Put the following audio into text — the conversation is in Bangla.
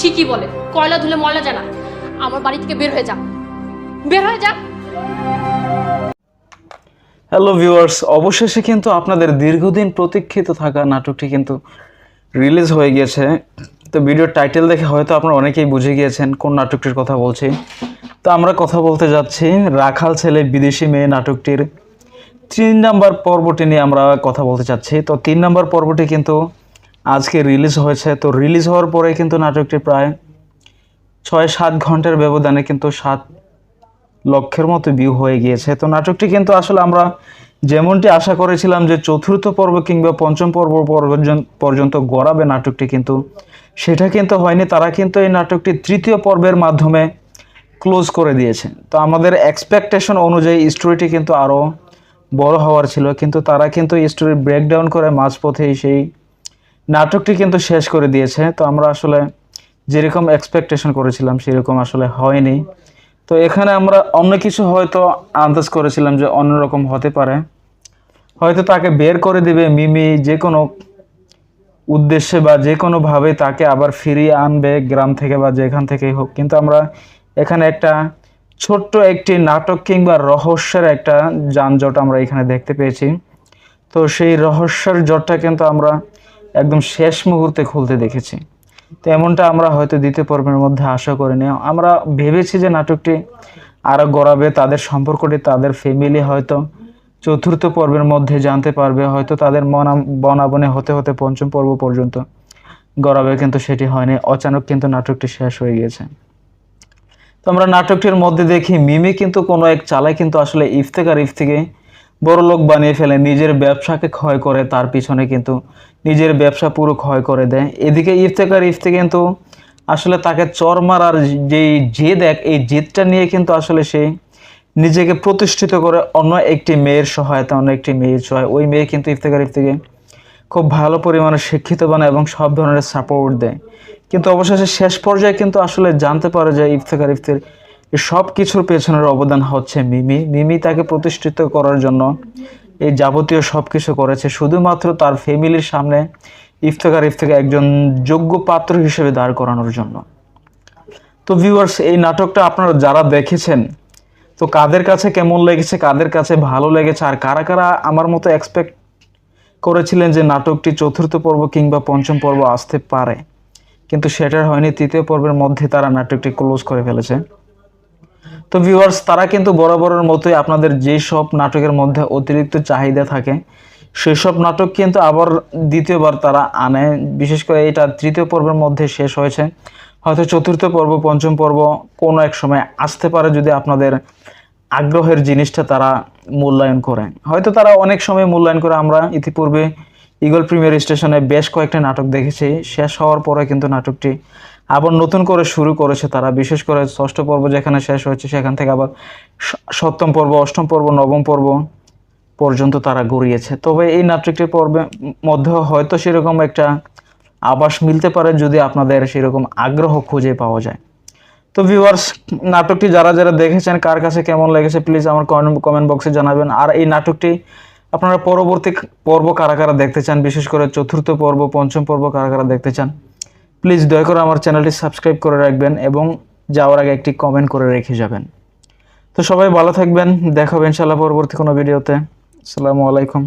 ঠিকই বলে, কয়লা ধুলে ময়লা জানা আমার বাড়ি থেকে বের হয়ে যা। বের হয়ে যা। হ্যালো ভিউয়ার্স অবশেষে কিন্তু আপনাদের দীর্ঘদিন প্রতীক্ষিত থাকা নাটকটি কিন্তু রিলিজ হয়ে গিয়েছে। তো ভিডিওর টাইটেল দেখে হয়তো আপনারা অনেকেই বুঝে গিয়েছেন কোন নাটকটির কথা বলছি। তো আমরা কথা বলতে যাচ্ছি রাখাল ছেলে বিদেশি মেয়ে নাটকটির। তিন নাম্বার পর্বটি নিয়ে আমরা কথা বলতে চাচ্ছি। তো তিন নাম্বার পর্বটি কিন্তু আজকে রিলিজ হয়েছে, তো রিলিজ হওয়ার পরে কিন্তু নাটকটি প্রায় ছয় সাত ঘণ্টার ব্যবধানে কিন্তু সাত লক্ষের মতো ভিউ হয়ে গিয়েছে। তো নাটকটি কিন্তু আসলে আমরা যেমনটি আশা করেছিলাম যে চতুর্থ পর্ব কিংবা পঞ্চম পর্ব পর্যন্ত- পর্যন্ত গড়াবে নাটকটি কিন্তু, সেটা কিন্তু হয়নি। তারা কিন্তু এই নাটকটি তৃতীয় পর্বের মাধ্যমে ক্লোজ করে দিয়েছে। তো আমাদের এক্সপেকটেশন অনুযায়ী স্টোরিটি কিন্তু আরও বড় হওয়ার ছিল। কিন্তু তারা কিন্তু স্টোরি ব্রেকডাউন করে মাঝপথেই সেই নাটকটি কিন্তু শেষ করে দিয়েছে। তো আমরা আসলে যেরকম এক্সপেকটেশন করেছিলাম, সেরকম আসলে হয়নি। তো এখানে আমরা অন্য কিছু হয়তো আন্দাজ করেছিলাম যে অন্যরকম হতে পারে। হয়তো তাকে বের করে দিবে মিমি যে কোনো উদ্দেশ্যে বা যে কোনোভাবে তাকে আবার ফিরিয়ে আনবে গ্রাম থেকে বা যেখান থেকেই হোক। কিন্তু আমরা এখানে একটা ছোট্ট একটি নাটক কিংবা রহস্যের একটা যানজট আমরা এখানে দেখতে পেয়েছি। তো সেই রহস্যের জটটা কিন্তু আমরা একদম শেষ মুহূর্তে খুলতে দেখেছি। তো এমনটা আমরা হয়তো দ্বিতীয় পর্বের মধ্যে আশা করিনি। আমরা ভেবেছি যে নাটকটি আরও গড়াবে, তাদের সম্পর্কটি, তাদের ফ্যামিলি হয়তো চতুর্থ পর্বের মধ্যে জানতে পারবে, হয়তো তাদের মনা, বনাবনে হতে হতে পঞ্চম পর্ব পর্যন্ত গড়াবে, কিন্তু সেটি হয়নি। অচানক কিন্তু নাটকটি শেষ হয়ে গিয়েছে। তো আমরা নাটকটির মধ্যে দেখি, মিমি কিন্তু কোনো এক চালায় কিন্তু আসলে ইফতেকার ইফতিকে বড় লোক বানিয়ে ফেলে, নিজের ব্যবসাকে ক্ষয় করে, তার পিছনে কিন্তু নিজের ব্যবসা পুরো ক্ষয় করে দেয়। এদিকে ইফতেকার ইফতে কিন্তু আসলে তাকে চর মারার যেই জেদ, এক এই জেদটা নিয়ে কিন্তু আসলে সে নিজেকে প্রতিষ্ঠিত করে অন্য একটি মেয়ের সহায়তা অন্য একটি মেয়ের সহায় ওই মেয়ে কিন্তু ইফতেকার ইফতিকে খুব ভালো পরিমাণে শিক্ষিত বানায় এবং সব ধরনের সাপোর্ট দেয়। কিন্তু অবশেষে শেষ পর্যায়ে কিন্তু আসলে জানতে পারে যে ইফতেখার ইফতির সব কিছুর পেছনের অবদান হচ্ছে মিমি। মিমি তাকে প্রতিষ্ঠিত করার জন্য এই যাবতীয় সব কিছু করেছে। শুধুমাত্র তার ফ্যামিলির সামনে ইফতেকার ইফতেকে একজন যোগ্য পাত্র হিসেবে দাঁড় করানোর জন্য। তো ভিউয়ার্স এই নাটকটা আপনারা যারা দেখেছেন, তো কাদের কাছে কেমন লেগেছে, কাদের কাছে ভালো লেগেছে, আর কারা কারা আমার মতো এক্সপেক্ট করেছিলেন যে নাটকটি চতুর্থ পর্ব কিংবা পঞ্চম পর্ব আসতে পারে, কিন্তু সেটার হয়নি, তৃতীয় পর্বের মধ্যে তারা নাটকটি ক্লোজ করে ফেলেছে। তো ভিউয়ার্স তারা কিন্তু বরাবরের মতোই আপনাদের যেই সব নাটকের মধ্যে অতিরিক্ত চাহিদা থাকে সেসব নাটক কিন্তু আবার দ্বিতীয়বার তারা আনে। বিশেষ করে এটা তৃতীয় পর্বের মধ্যে শেষ হয়েছে। হয়তো চতুর্থ পর্ব, পঞ্চম পর্ব কোনো এক সময় আসতে পারে যদি আপনাদের আগ্রহের জিনিসটা তারা মূল্যায়ন করে। হয়তো তারা অনেক সময় মূল্যায়ন করে। আমরা ইতিপূর্বে ইগল প্রিমিয়ার স্টেশনে বেশ কয়েকটা নাটক দেখেছি। শেষ হওয়ার পরে কিন্তু নাটকটি আবার নতুন করে শুরু করেছে তারা। বিশেষ করে ষষ্ঠ পর্ব যেখানে শেষ হয়েছে, সেখান থেকে আবার সপ্তম পর্ব, অষ্টম পর্ব, নবম পর্ব পর্যন্ত তারা গড়িয়েছে। তবে এই নাটকটির পর্বে মধ্যে হয়তো সেরকম একটা আবাস মিলতে পারে যদি আপনাদের সেরকম আগ্রহ খুঁজে পাওয়া যায়। তো ভিউয়ার্স নাটকটি যারা যারা দেখেছেন, কার কাছে কেমন লেগেছে প্লিজ আমার কমেন্ট বক্সে জানাবেন। আর এই নাটকটি আপনারা পরবর্তী পর্ব কারা কারা দেখতে চান, বিশেষ করে চতুর্থ পর্ব, পঞ্চম পর্ব কারা কারা দেখতে চান প্লিজ দয়া করে আমার চ্যানেলটি সাবস্ক্রাইব করে রাখবেন এবং যাওয়ার আগে একটি কমেন্ট করে রেখে যাবেন। তো সবাই ভালো থাকবেন, দেখা হবে পরবর্তী কোনো ভিডিওতে। আসসালামু আলাইকুম।